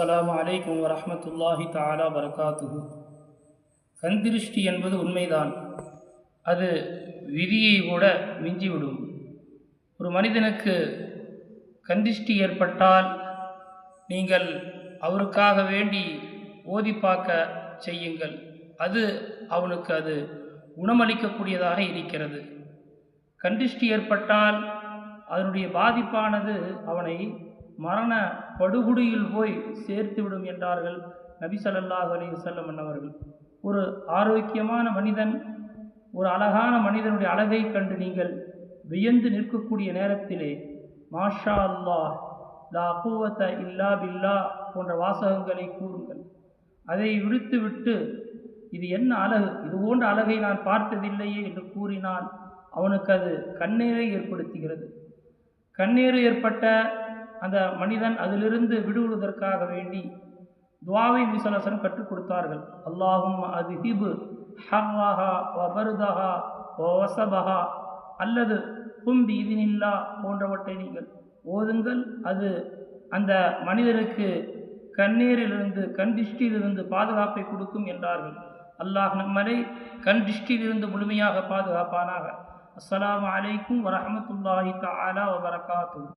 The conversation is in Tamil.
அஸ்ஸலாமு அலைக்கும் வரஹ்மத்துல்லாஹி தாலா பரகாத்துஹு கந்திருஷ்டி என்பது உண்மைதான். அது விதியை கூட மிஞ்சிவிடும். ஒரு மனிதனுக்கு கண்திஷ்டி ஏற்பட்டால் நீங்கள் அவருக்காக வேண்டி ஓதி பார்க்க செய்யுங்கள். அது அவனுக்கு அது குணமளிக்கக்கூடியதாக இருக்கிறது. கண்டிஷ்டி ஏற்பட்டால் அதனுடைய பாதிப்பானது அவனை மரண படுகுடியில் போய் சேர்த்துவிடும் என்றார்கள் நபி ஸல்லல்லாஹு அலைஹி வஸல்லம் அன்னவர்கள் ஒரு ஆரோக்கியமான மனிதன் ஒரு அழகான மனிதனுடைய அழகை கண்டு நீங்கள் வியந்து நிற்கக்கூடிய நேரத்திலே மாஷா அல்லாஹ் லா கூவத்த இல்லா பில்லா போன்ற வாசகங்களை கூறுங்கள். அதை விடுத்துவிட்டு இது என்ன அழகு இது போன்ற அழகை நான் பார்த்ததில்லையே என்று கூறினால் அவனுக்கு அது கண்ணீரை ஏற்படுத்துகிறது. கண்ணீர் ஏற்பட்ட அந்த மனிதன் அதிலிருந்து விடுவிடுவதற்காக வேண்டி துவாவை விசலசனம் கற்றுக் கொடுத்தார்கள். அல்லாஹும் அது ஹிபு ஹர்ரஹா வபருதஹா வசபஹா அல்லது கும்பி இதுனில்லா போன்றவற்றை நீங்கள் ஓதுங்கள். அது அந்த மனிதருக்கு கண்ணீரிலிருந்து கண் திஷ்டியிலிருந்து பாதுகாப்பை கொடுக்கும் என்றார்கள். அல்லாஹ் நம்மளை கண் திஷ்டியிலிருந்து முழுமையாக பாதுகாப்பானாக. அஸ்லாம் அலைக்கும் வரமத்துல்லாஹி தஆலா வரகாத்து